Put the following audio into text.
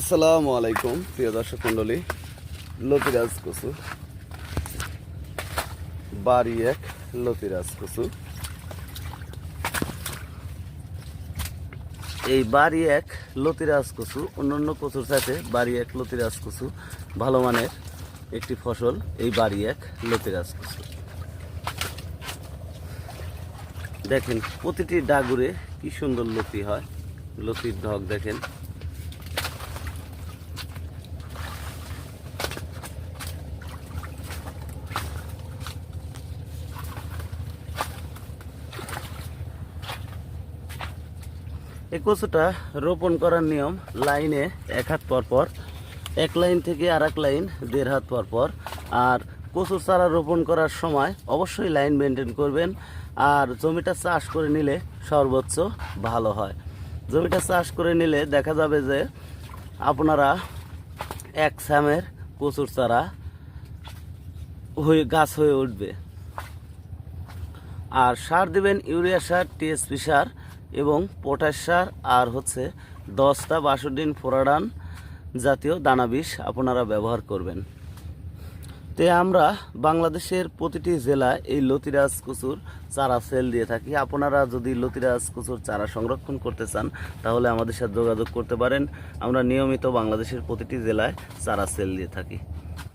আসসালামু আলাইকুম, প্রিয় দর্শক মণ্ডলী। লতিরাজ কচু বাড়ি এক লতিরাজ কচু এই বাড়ি এক লতিরাজ কচু অন্যান্য কচুর সাথে বাড়ি এক লতিরাজ কচু ভালো মানের একটি ফসল, এই বাড়ি এক লতিরাজ কচু দেখেন, প্রতিটি ডাগুরে কি সুন্দর লতি হয়। লতির ঢক দেখেন। এই কচুটা রোপণ করার নিয়ম, লাইনে এক হাত পর পর, এক লাইন থেকে আর এক লাইন, দেড় হাত পর পর। আর কচুর চারা রোপণ করার সময় অবশ্যই লাইন মেনটেন করবেন। আর জমিটা চাষ করে নিলে সর্বোচ্চ ভালো হয়। জমিটা চাষ করে নিলে দেখা যাবে যে আপনারা এক স্যামের কচুর চারা হয়ে, গাছ হয়ে উঠবে। আর সার দিবেন ইউরিয়া সার, টিএসপি সার। এবং পটাশ সার আর হচ্ছে দশটা বাসুডিন ফোরাডান জাতীয় দানা বিষ আপনারা ব্যবহার করবেন। তে আমরা বাংলাদেশের প্রতিটি জেলায় এই লতিরাজ কচুর চারা সেল দিয়ে থাকি। আপনারা যদি লতিরাজ কচুর চারা সংরক্ষণ করতে চান, তাহলে আমাদের সাথে যোগাযোগ করতে পারেন। আমরা নিয়মিত বাংলাদেশের প্রতিটি জেলায় চারা সেল দিয়ে থাকি।